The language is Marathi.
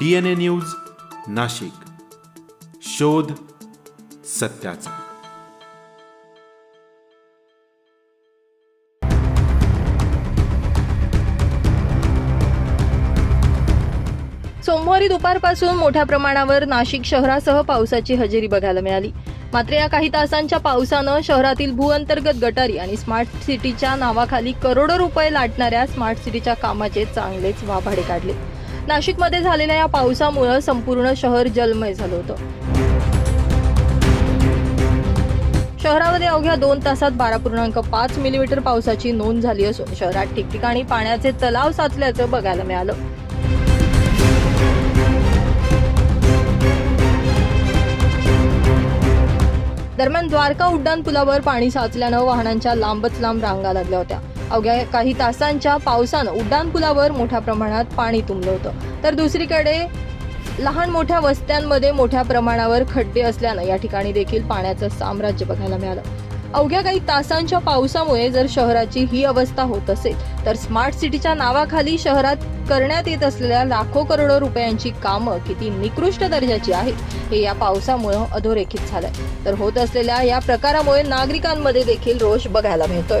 DNA news Nashik. शोध सत्याचा. सोमवारी दुपारपासून मोठ्या प्रमाणावर नाशिक शहरासह पावसाची हजेरी बघायला मिळाली. मात्र या काही तासांच्या पावसानं शहरातील भूअंतर्गत गटारी आणि स्मार्ट सिटीच्या नावाखाली करोडो रुपये लाटणाऱ्या स्मार्ट सिटीच्या कामाचे चांगलेच वाभाडे काढले. नाशिकमध्ये झालेल्या या पावसामुळे संपूर्ण शहर जलमय झालं होतं. शहरामध्ये अवघ्या दोन तासात बारा पूर्णांक पाच मिलीमीटर पावसाची नोंद झाली असून शहरात ठिकठिकाणी पाण्याचे तलाव साचल्याचं बघायला मिळालं. दरम्यान द्वारका उड्डाण पुलावर पाणी साचल्यानं वाहनांच्या लांबच लांब रांगा लागल्या होत्या. अवघ्या काही तासांच्या पावसानं उड्डाणपुलावर मोठ्या प्रमाणात पाणी तुंबलं होतं. तर दुसरीकडे लहान मोठ्या वस्त्यांमध्ये मोठ्या प्रमाणावर खड्डे असल्यानं या ठिकाणी देखील पाण्याचं साम्राज्य बघायला मिळालं. अवघ्या काही तासांच्या पावसामुळे जर शहराची ही अवस्था होत असेल तर स्मार्ट सिटीच्या नावाखाली शहरात करण्यात येत असलेल्या लाखो करोडो रुपयांची कामं किती निकृष्ट दर्जाची आहेत हे या पावसामुळे अधोरेखित झालंय. तर होत असलेल्या या प्रकारामुळे नागरिकांमध्ये देखील रोष बघायला मिळतोय.